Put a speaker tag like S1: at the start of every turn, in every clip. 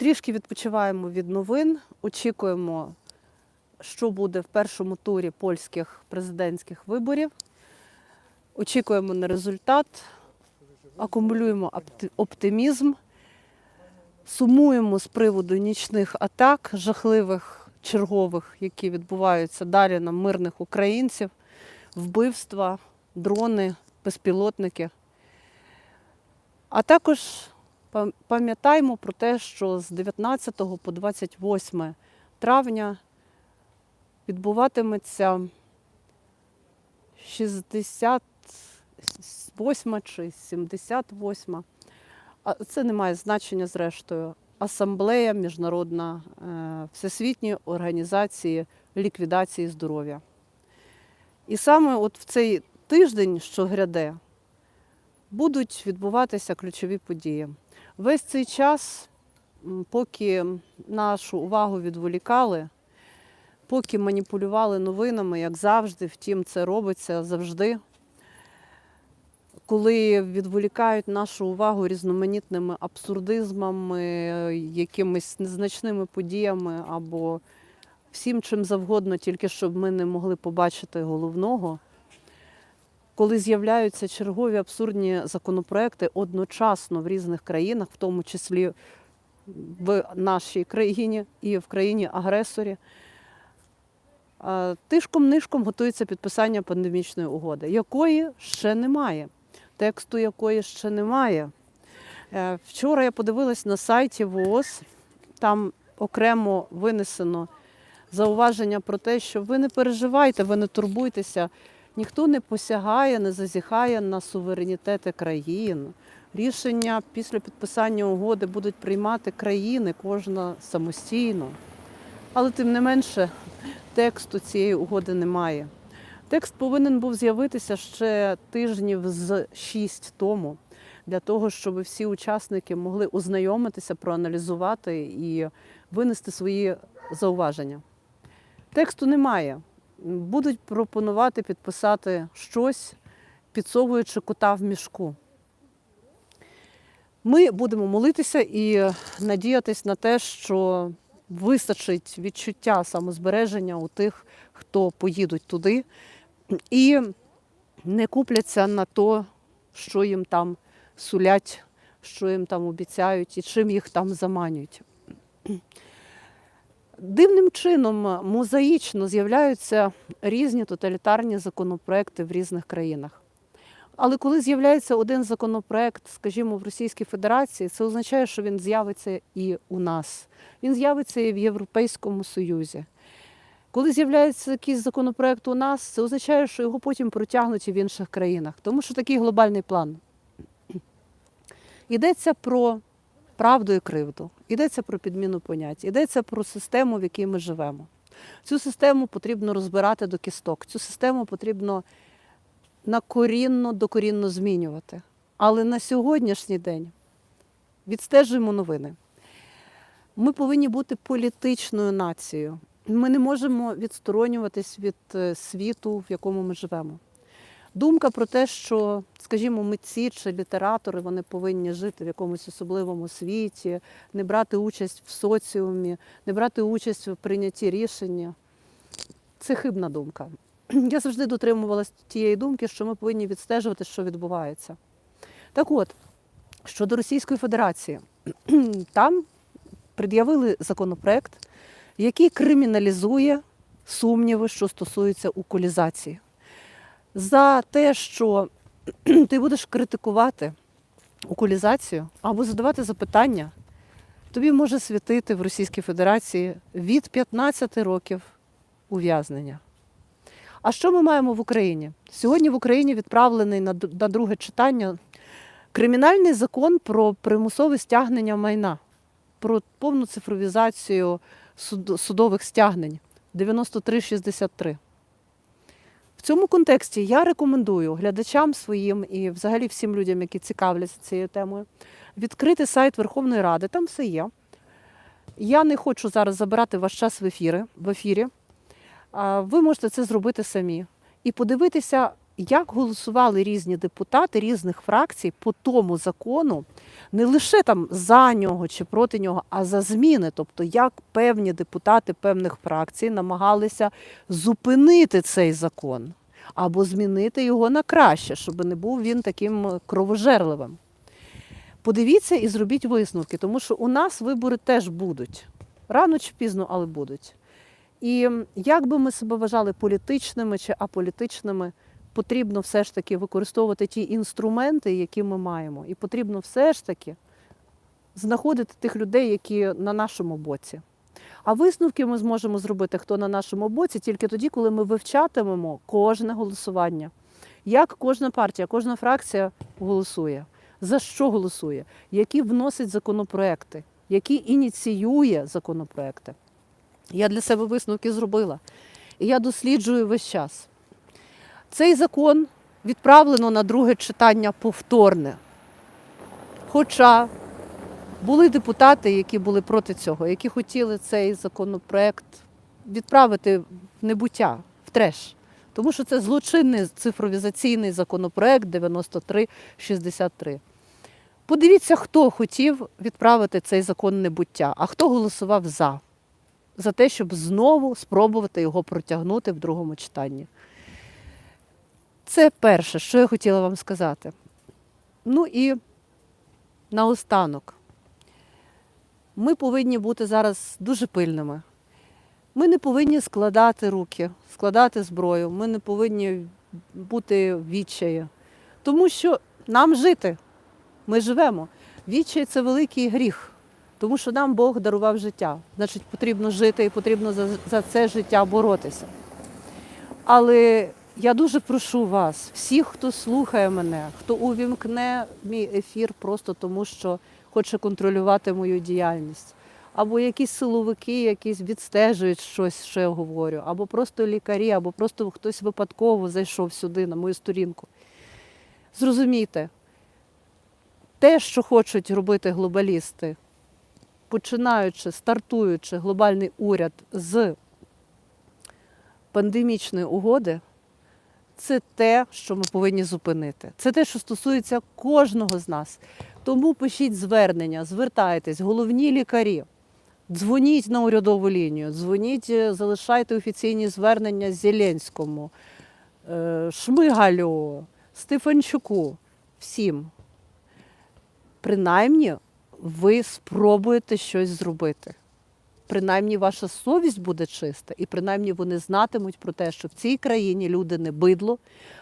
S1: Трішки відпочиваємо від новин, очікуємо, що буде в першому турі польських президентських виборів. Очікуємо на результат, акумулюємо оптимізм, сумуємо з приводу нічних атак, жахливих чергових, які відбуваються далі на мирних українців, вбивства, дрони, безпілотники. А також пам'ятаємо про те, що з 19 по 28 травня відбуватиметься 68 чи 78. А це не має значення зрештою. Асамблея Міжнародна е, Всесвітньої організації ліквідації здоров'я. І саме от в цей тиждень, що гряде, будуть відбуватися ключові події. Весь цей час, поки нашу увагу відволікали, поки маніпулювали новинами, як завжди, втім, це робиться завжди. Коли відволікають нашу увагу різноманітними абсурдизмами, якимись незначними подіями або всім чим завгодно, тільки щоб ми не могли побачити головного, коли з'являються чергові абсурдні законопроекти одночасно в різних країнах, в тому числі в нашій країні і в країні-агресорі, тишком-нишком готується підписання пандемічної угоди, якої ще немає, тексту якої ще немає. Е, Вчора я подивилась на сайті ВООЗ, там окремо винесено зауваження про те, що ви не переживайте, ви не турбуйтеся. Ніхто не посягає, не зазіхає на суверенітети країн. Рішення після підписання угоди будуть приймати країни, кожна самостійно. Але тим не менше, тексту цієї угоди немає. Текст повинен був з'явитися ще тижнів з шість тому, для того, щоб всі учасники могли ознайомитися, проаналізувати і винести свої зауваження. Тексту немає. Будуть пропонувати підписати щось, підсовуючи кота в мішку. Ми будемо молитися і надіятись на те, що вистачить відчуття самозбереження у тих, хто поїдуть туди, і не купляться на то, що їм там сулять, що їм там обіцяють і чим їх там заманюють. Дивним чином мозаїчно з'являються різні тоталітарні законопроекти в різних країнах. Але коли з'являється один законопроект, скажімо, в Російській Федерації, це означає, що він з'явиться і у нас. Він з'явиться і в Європейському Союзі. Коли з'являється якийсь законопроект у нас, це означає, що його потім протягнуть і в інших країнах, тому що такий глобальний план. Йдеться про правду і кривду, йдеться про підміну понять, йдеться про систему, в якій ми живемо. Цю систему потрібно розбирати до кісток, цю систему потрібно накорінно, докорінно змінювати. Але на сьогоднішній день відстежуємо новини. Ми повинні бути політичною нацією. Ми не можемо відсторонюватись від е, світу, в якому ми живемо. Думка про те, що, скажімо, митці чи літератори вони повинні жити в якомусь особливому світі, не брати участь в соціумі, не брати участь в прийнятті рішення. Це хибна думка. Я завжди дотримувалася тієї думки, що ми повинні відстежувати, що відбувається. Так от, щодо Російської Федерації, там пред'явили законопроект, який криміналізує сумніви, що стосуються уколізації. За те, що ти будеш критикувати уколізацію або задавати запитання, тобі може світити в Російській Федерації від 15 років ув'язнення. А що ми маємо в Україні? Сьогодні в Україні відправлений на друге читання кримінальний закон про примусове стягнення майна, про повну цифровізацію суд- судових стягнень 9363. В цьому контексті я рекомендую глядачам своїм і взагалі всім людям, які цікавляться цією темою, відкрити сайт Верховної Ради, там все є. Я не хочу зараз забирати ваш час в ефірі, в ефірі. Ви можете це зробити самі і подивитися, як голосували різні депутати різних фракцій по тому закону, не лише там за нього чи проти нього, а за зміни. Тобто, як певні депутати певних фракцій намагалися зупинити цей закон або змінити його на краще, щоб не був він таким кровожерливим. Подивіться і зробіть висновки, тому що у нас вибори теж будуть. Рано чи пізно, але будуть. І як би ми себе вважали політичними чи аполітичними, потрібно все ж таки використовувати ті інструменти, які ми маємо. І потрібно все ж таки знаходити тих людей, які на нашому боці. А висновки ми зможемо зробити, хто на нашому боці, тільки тоді, коли ми вивчатимемо кожне голосування. Як кожна партія, кожна фракція голосує, за що голосує, які вносить законопроекти, які ініціює законопроекти. Я для себе висновки зробила. І я досліджую весь час. Цей закон відправлено на друге читання повторне. Хоча були депутати, які були проти цього, які хотіли цей законопроект відправити в небуття, в треш. Тому що це злочинний цифровізаційний законопроект 9363. Подивіться, хто хотів відправити цей закон небуття, а хто голосував за. За те, щоб знову спробувати його протягнути в другому читанні. Це перше, що я хотіла вам сказати. Ну і наостанок. Ми повинні бути зараз дуже пильними. Ми не повинні складати руки, складати зброю, ми не повинні бути відчаї. Тому що нам жити, ми живемо. Відчай це великий гріх, тому що нам Бог дарував життя. Значить, потрібно жити і потрібно за, за це життя боротися. Але я дуже прошу вас, всіх, хто слухає мене, хто увімкне мій ефір просто тому, що хоче контролювати мою діяльність, або якісь силовики, якісь відстежують щось, що я говорю, або просто лікарі, або просто хтось випадково зайшов сюди на мою сторінку. Зрозумійте, те, що хочуть робити глобалісти, починаючи, стартуючи глобальний уряд з пандемічної угоди, це те, що ми повинні зупинити. Це те, що стосується кожного з нас. Тому пишіть звернення, звертайтесь, головні лікарі. Дзвоніть на урядову лінію, дзвоніть, е, залишайте офіційні звернення Зеленському, е, Шмигалю, Стефанчуку, всім. Принаймні, ви спробуєте щось зробити. Принаймні, ваша совість буде чиста, і принаймні вони знатимуть про те, що в цій країні люди не бидло,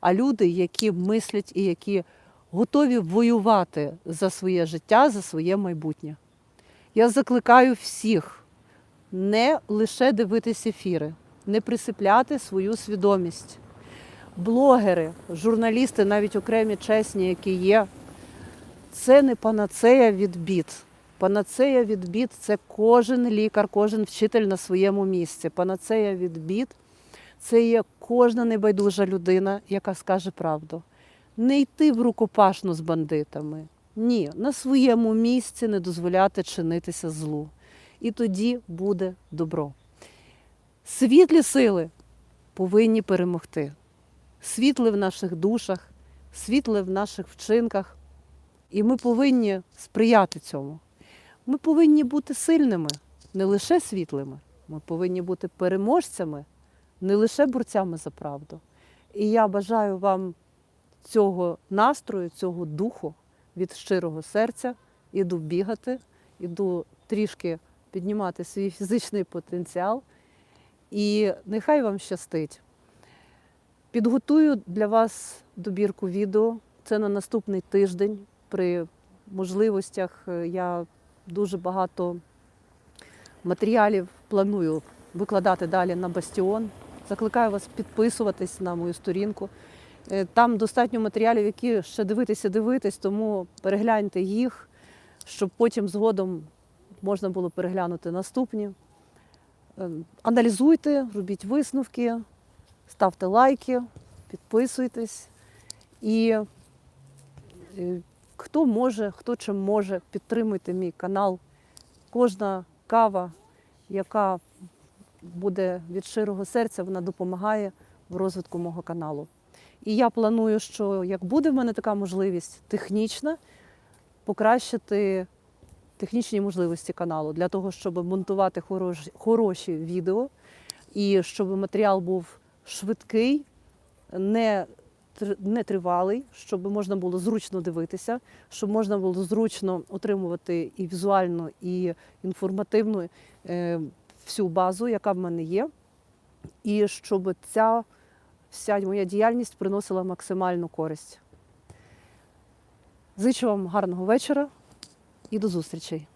S1: а люди, які мислять і які готові воювати за своє життя, за своє майбутнє. Я закликаю всіх не лише дивитись ефіри, не присипляти свою свідомість. Блогери, журналісти, навіть окремі чесні, які є, це не панацея від бід. Панацея від бід це кожен лікар, кожен вчитель на своєму місці. Панацея від бід це є кожна небайдужа людина, яка скаже правду. Не йти в рукопашну з бандитами. Ні, на своєму місці не дозволяти чинитися злу. І тоді буде добро. Світлі сили повинні перемогти. Світле в наших душах, світле в наших вчинках. І ми повинні сприяти цьому. Ми повинні бути сильними, не лише світлими. Ми повинні бути переможцями, не лише борцями за правду. І я бажаю вам цього настрою, цього духу від щирого серця. Іду бігати, іду трішки піднімати свій фізичний потенціал. І нехай вам щастить. Підготую для вас добірку відео. Це на наступний тиждень. При можливостях е, я дуже багато матеріалів планую викладати далі на Бастіон. Закликаю вас підписуватись на мою сторінку. Е, Там достатньо матеріалів, які ще дивитися, дивитись, тому перегляньте їх, щоб потім згодом можна було переглянути наступні. Е, Аналізуйте, робіть висновки, ставте лайки, підписуйтесь. І е, хто може, хто чим може, підтримуйте мій канал. Кожна кава, яка буде від щирого серця, вона допомагає в розвитку мого каналу. І я планую, що як буде в мене така можливість технічна, покращити технічні можливості каналу для того, щоб монтувати хороші, хороші відео і щоб матеріал був швидкий, не, тр- не тривалий, щоб можна було зручно дивитися, щоб можна було зручно отримувати і візуальну, і інформативну е, всю базу, яка в мене є, і щоб ця вся моя діяльність приносила максимальну користь. Зичу вам гарного вечора і до зустрічей!